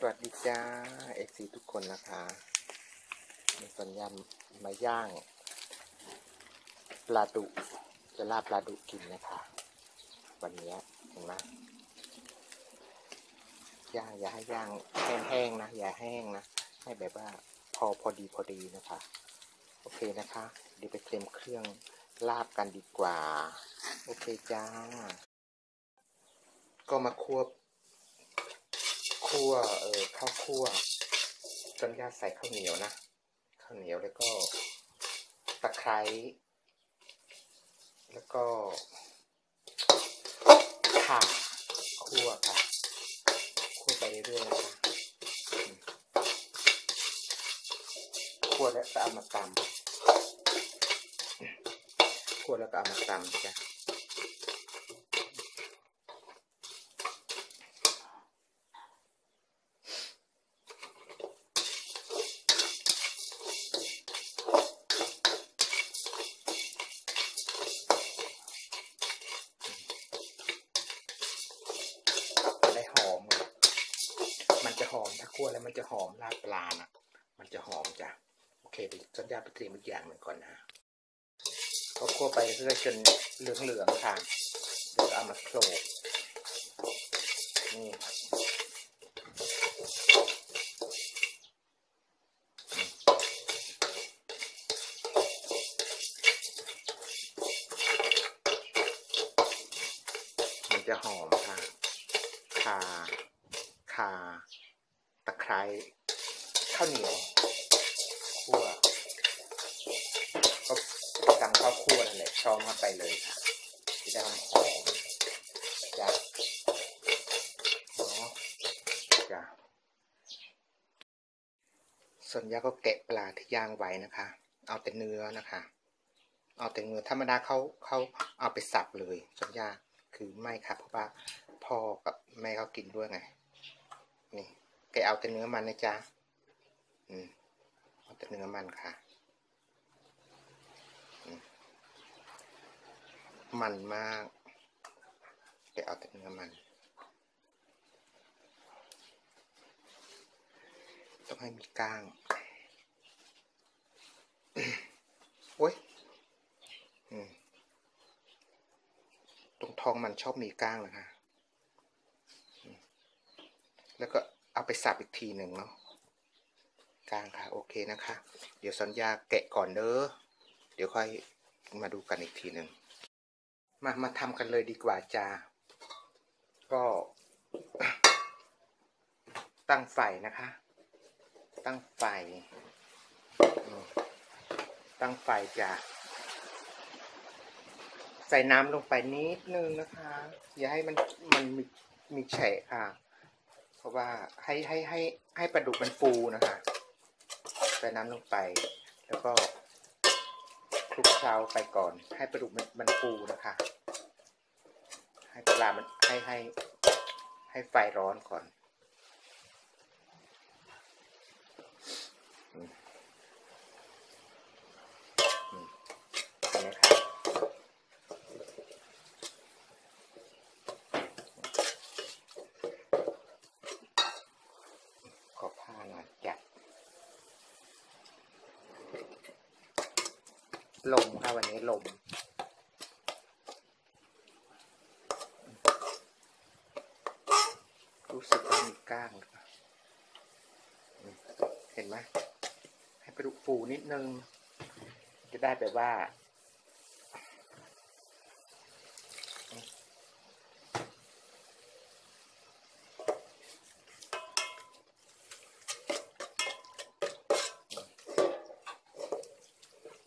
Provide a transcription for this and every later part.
สวัสดีจ้าเอฟซีทุกคนนะคะมีสัญญาณมาย่างปลาดุจะลาบปลาดุกกินนะคะ วันนี้เห็นไหมย่างอย่าให้ย่างแห้งๆนะ อย่าแห้งนะ ให้แบบว่าพอพอดีพอดีนะคะ โอเคนะคะ เดี๋ยวไปเตรียมเครื่องลาบกันดีกว่า โอเคจ้า ก็มาควบ คั่วเออข้าวคั่วจนญาติใส่ข้าวเหนียวนะข้าวเหนียวแล้วก็ตะไคร้แล้วก็ข่าคั่วค่ะคั่วไปเรื่อยๆนะคะคั่วแล้วก็เอามาตำคั่วแล้วก็เอามาตำจ้ะ จะหอมถ้าคั่วแล้วมันจะหอมลาดปลานะมันจะหอมจ้ะโอเคเดี๋ยวสัญญาไปเตรียมอีกอย่างหนึ่งก่อนนะก็คั่วไปเรื่อยจนเหลืองๆค่ะเดี๋ยวเอามาโขลกนี่มันจะหอมค่ะข่าข่า ตะไคร้ข้าวเหนียวคั่วก็ตำข้าวคั่วนั่นแหละช้อนมาไปเลยค่ะจะได้หอมจ้ะเนาะจ้ะส่วนยาก็แกะปลาที่ย่างไว้นะคะ เอาแต่เนื้อนะคะ เอาแต่เนื้อธรรมดาเขาเขาเอาไปสับเลยส่วนยาคือไม่ค่ะเพราะว่าพ่อกับแม่เขากินด้วยไง นี่ แกเอาแต่เนื้อมันนะจ๊ะอืมเอาแต่เนื้อมันค่ะ มันมากแกเอาแต่เนื้อมัน ต้องให้มีก้างโอ้ยอตรงทองมันชอบมีก้างนะคะอืมแล้วก็ เอาไปสับอีกทีหนึ่งเนาะก้างค่ะ โอเคนะคะ เดี๋ยวสัญญาแกะก่อนเด้อเดี๋ยวค่อยมาดูกันอีกทีหนึ่งมามาทำกันเลยดีกว่าจ้าก็ตั้งไฟนะคะ ตั้งไฟ ตั้งไฟจ้าใส่น้ำลงไปนิดนึงนะคะ อย่าให้มันมันมีมีแฉะค่ะ เพราะว่าให้ให้ให้ให้ปลาดุกมันฟูนะคะใส่น้ำลงไป แล้วก็คลุกเคล้าไปก่อน ให้ปลาดุกมันมันฟูนะคะ ให้ปลามันให้ให้ให้ไฟร้อนก่อนอืมอืมเห็นไหมคะ ขอผ้าหน่อยจัด ลมค่ะวันนี้ลม รู้สึกว่ามีก้างหรือเปล่าเห็นไหมให้ไปดุกฟูนิดนึง จะได้แบบว่า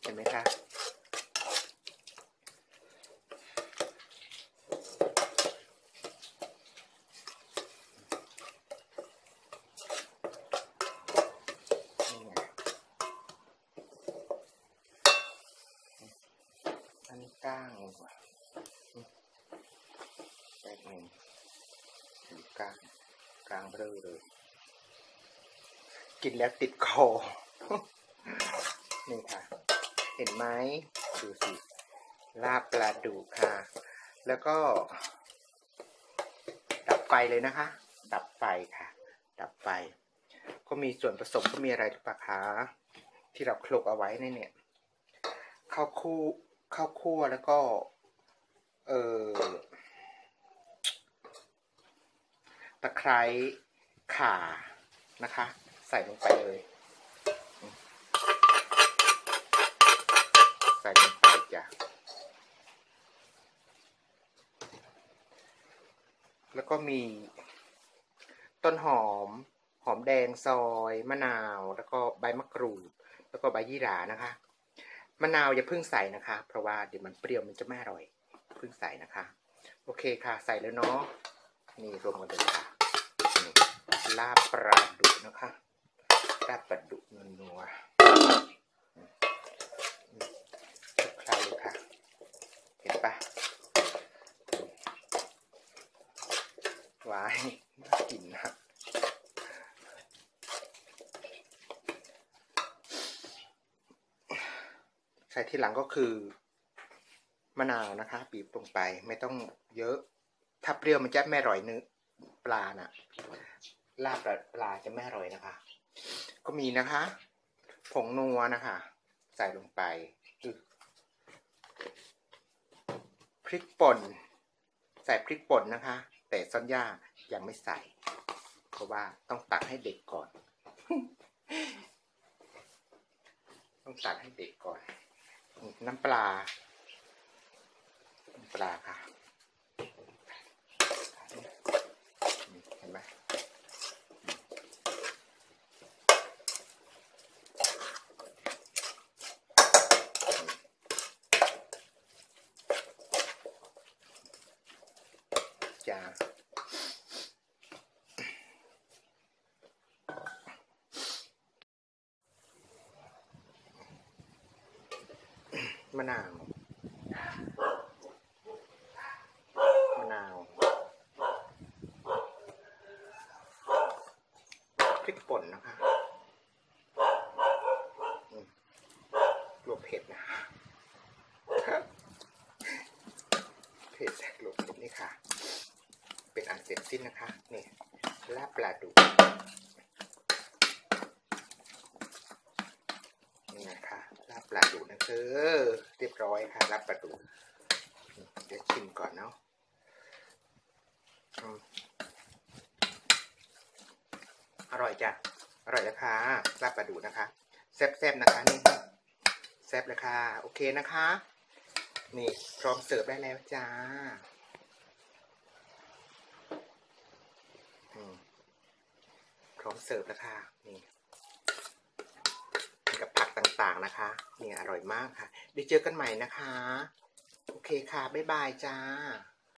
เห็นไหมคะ นี่ไง อันนี้ ก้างดีกว่าแป๊บหนึ่งดูก้างก้างเบลอเลย กินแล้วติดคอ นี่ค่ะ เห็นไหมดูสิลาบปลาดุกค่ะ แล้วก็ ดับไฟเลยนะคะ ดับไฟค่ะ ดับไฟ ก็มีส่วนผสมก็มีอะไรหรือเปล่าคะที่เราคลุกเอาไว้ในเนี่ยข้าวคู่ ข้าวคั่วแล้วก็ เออตะไคร้ข่านะคะ ใส่ลงไปเลย ใส่ลงไปจ้ะแล้วก็มี ต้นหอม หอมแดงซอย มะนาว แล้วก็ใบมะกรูด แล้วก็ใบยี่หร่านะคะ มะนาวอย่าเพิ่งใส่นะคะ เพราะว่าเดี๋ยวมันเปรี้ยวมันจะไม่อร่อยเพิ่งใส่นะคะ โอเคค่ะ ใส่แล้วเนาะนี่รวมกันเลยค่ะลาบปลาดุกนะคะลาบปลาดุกนัวคลุกเคล้ายค่ะ เห็นปะวายน่ากินนะ ใส่ที่หลังก็คือมะนาวนะคะบีบลงไปไม่ต้องเยอะ ถ้าเปรี้ยวมันจะไม่อร่อยเนื้อปลาน่ะลาบปลาจะไม่อร่อยนะคะ ก็มีนะคะ ผงนัวนะคะ ใส่ลงไปพริกป่น ใส่พริกป่นนะคะ แต่ซอนย่ายังไม่ใส่ เพราะว่าต้องตักให้เด็กก่อน ต้องตักให้เด็กก่อน น้ำปลา น้ำปลาค่ะเห็นไหมจ้า มะนาว มะนาว พริกป่นนะคะอืมรวมเผ็ดนะเผ็ดรวมเผ็ดนี่ค่ะ เป็นอันเสร็จสิ้นนะคะ นี่ลาบปลาดุกนี่นะคะลาบ ปลาดุกนะเธอเรียบร้อยค่ะลาบปลาดุเดี๋ยวชิมก่อนเนาะอร่อยจ้ะ อร่อยนะคะลาบปลาดุนะคะ แซ่บๆนะคะนี่แซ่บเลยค่ะ โอเคนะคะ นี่พร้อมเสิร์ฟได้แล้วจ้าพร้อมเสิร์ฟแล้วค่ะนี่ ต่างๆนะคะนี่อร่อยมากค่ะ เดี๋ยวเจอกันใหม่นะคะ โอเคค่ะ บ๊ายบายจ้า